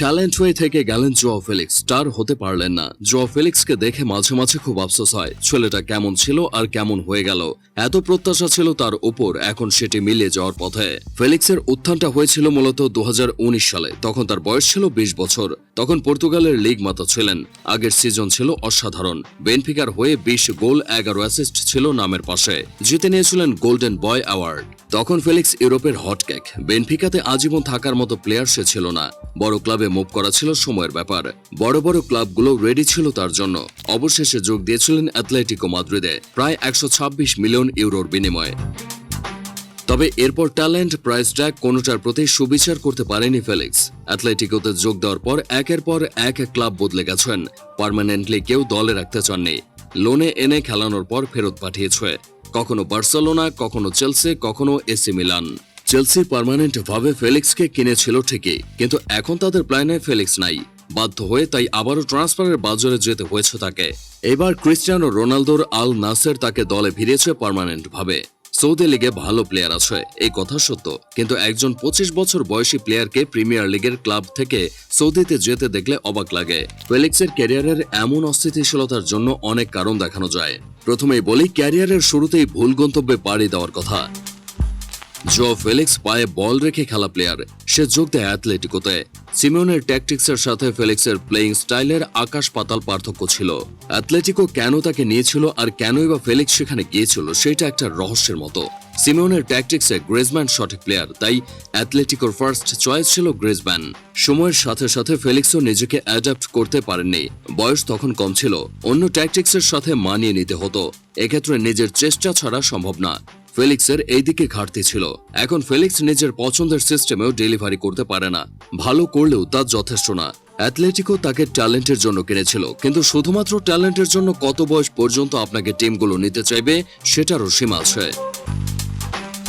Talent হয়ে থেকে গেলেন জোয়া ফেলিক্স। স্টার হতে পারলেন না। জোয়া ফেলিক্সকে দেখে মাঝে মাঝে খুব আফসোস হয়, ছেলেটা কেমন ছিল আর কেমন হয়ে গেল। এত প্রত্যাশা ছিল তার উপর, এখন সেটি মিলিয়ে যাওয়ার পথে। ফেলিক্সের উত্থানটা হয়েছিল মূলত দু হাজার উনিশ সালে, তখন তার বয়স ছিল বিশ বছর। তখন পর্তুগালের লিগ মাতা ছিলেন। আগের সিজন ছিল অসাধারণ। বেনফিকার হয়ে বিশ গোল, এগারো অ্যাসিস্ট ছিল নামের পাশে। জিতে নিয়েছিলেন গোল্ডেন বয় অ্যাওয়ার্ড। তখন ফেলিক্স ইউরোপের হটকেক বেনফিকাতে আজীবন থাকার মতো প্লেয়ার সে ছিল না। বড় ক্লাবে মুভ করা ছিল সময়ের ব্যাপার। বড় বড় ক্লাবগুলো রেডি ছিল তার জন্য। অবশেষে যোগ দিয়েছিলেন অ্যাথলেটিকো মাদ্রিদে প্রায় একশো ছাব্বিশ মিলিয়ন ইউরোর বিনিময়ে। তবে এরপর ট্যালেন্ট প্রাইস ট্যাগ কোনোটার প্রতি সুবিচার করতে পারেনি ফেলিক্স। অ্যাথলেটিকোতে যোগ দেওয়ার পর একের পর এক ক্লাব বদলে গেছেন। পার্মানেন্টলি কেউ দলে রাখতে চাননি। লোনে এনে খেলানোর পর ফেরত পাঠিয়েছে। কখনো বার্সেলোনা, কখনো চেলসে, কখনো এসি মিলান। চেলসি পার্মানেন্ট ভাবে ফেলিক্সকে কিনেছিল ঠিকই, কিন্তু এখন তাদের প্ল্যানে ফেলিক্স নাই। বাধ্য হয়ে তাই আবারও ট্রান্সফারের বাজারে যেতে হয়েছে তাকে। এবার ক্রিস্টিয়ানো রোনালদোর আল নাসের তাকে দলে ভিড়িয়েছে পার্মানেন্ট ভাবে সৌদি লিগে ভালো প্লেয়ার আছে, এই কথা সত্য, কিন্তু একজন পঁচিশ বছর বয়সী প্লেয়ারকে প্রিমিয়ার লিগের ক্লাব থেকে সৌদিতে যেতে দেখলে অবাক লাগে। ফেলিক্সের ক্যারিয়ারের এমন অস্থিতিশীলতার জন্য অনেক কারণ দেখানো যায়। প্রথমেই বলি ক্যারিয়ারের শুরুতেই ভুল গন্তব্যে পাড়ি দেওয়ার কথা। জো ফেলিক্স পায়ে বল রেখে খেলা প্লেয়ার সে যোগ দেয় অ্যাথলেটিকোতে। সিমিওনের ট্যাকটিক্সের সাথে ফেলিক্সের প্লেয়িং স্টাইলের আকাশ পাতাল পার্থক্য ছিল। অ্যাথলেটিকো কেন তাকে নিয়েছিল আর কেনই বা ফেলিক্স সেখানে গিয়েছিল, সেটা একটা রহস্যের মতো। সিমিওনের ট্যাকটিক্সে গ্রেজম্যান সঠিক প্লেয়ার তাই অ্যাথলেটিকোর ফার্স্ট চয়েস ছিল গ্রেজম্যান সময়ের সাথে সাথে ফেলিক্সও নিজেকে অ্যাডাপ্ট করতে পারেননি, বয়স তখন কম ছিল। অন্য ট্যাকটিক্সের সাথে মানিয়ে নিতে হতো, এক্ষেত্রে নিজের চেষ্টা ছাড়া সম্ভব না। ফেলিক্সের এইদিকে ঘাটতি ছিল। এখন ফেলিক্স নিজের পছন্দের সিস্টেমেও ডেলিভারি করতে পারে না। ভালো করলেও তা যথেষ্ট না। অ্যাথলেটিকও তাকে ট্যালেন্টের জন্য কিনেছিল, কিন্তু শুধুমাত্র ট্যালেন্টের জন্য কত বয়স পর্যন্ত আপনাকে টিমগুলো নিতে চাইবে, সেটারও সীমা আছে।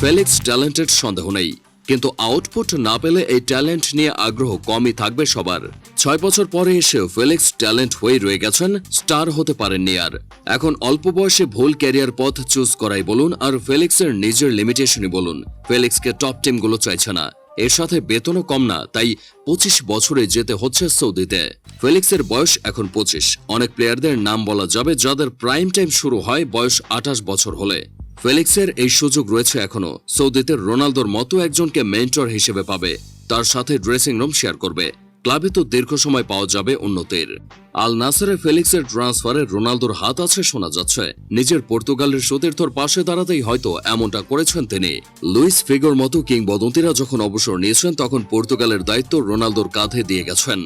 ফেলিক্স ট্যালেন্টের সন্দেহ নেই। কিন্তু আউটপুট না পেলে এই ট্যালেন্ট নিয়ে আগ্রহ কমই থাকবে সবার। ছয় বছর পরে এসেও ফেলিক্স ট্যালেন্ট হয়ে রয়ে গেছেন, স্টার হতে পারেননি আর। এখন অল্প বয়সে ভুল ক্যারিয়ার পথ চুজ করাই বলুন আর ফেলিক্সের নিজের লিমিটেশনই বলুন। ফেলিক্সকে টপ টিমগুলো চাইছে না। এর সাথে বেতনও কম না, তাই পঁচিশ বছরে যেতে হচ্ছে সৌদিতে। ফেলিক্সের বয়স এখন পঁচিশ। অনেক প্লেয়ারদের নাম বলা যাবে যাদের প্রাইম টাইম শুরু হয় বয়স আঠাশ বছর হলে। ফেলিক্সের এই সুযোগ রয়েছে এখনও সৌদিতে রোনালদোর মতো একজনকে মেন্টর হিসেবে পাবে। তার সাথে ড্রেসিং রুম শেয়ার করবে। ক্লাবে তো দীর্ঘ সময় পাওয়া যাবে উন্নতির আল নাসারে ফেলিক্সের ট্রান্সফারে রোনালদোর হাত আছে শোনা যাচ্ছে। নিজের পর্তুগালের সতীর্থর পাশে দাঁড়াতেই হয়তো এমনটা করেছেন তিনি। লুইস ফিগোর মতো কিংবদন্তিরা যখন অবসর নিয়েছেন, তখন পর্তুগালের দায়িত্ব রোনালদোর কাঁধে দিয়ে গেছেন।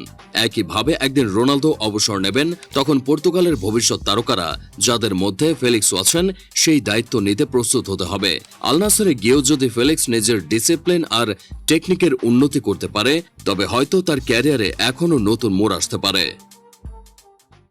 একইভাবে একদিন রোনালদো অবসর নেবেন, তখন পর্তুগালের ভবিষ্যৎ তারকারা, যাদের মধ্যে ফেলিক্সও আছেন, সেই দায়িত্ব নিতে প্রস্তুত হতে হবে। আলনাসারে গিয়েও যদি ফেলিক্স নিজের ডিসিপ্লিন আর টেকনিকের উন্নতি করতে পারে, তবে হয়তো তার ক্যারিয়ারে এখনও নতুন মোড় আসতে পারে।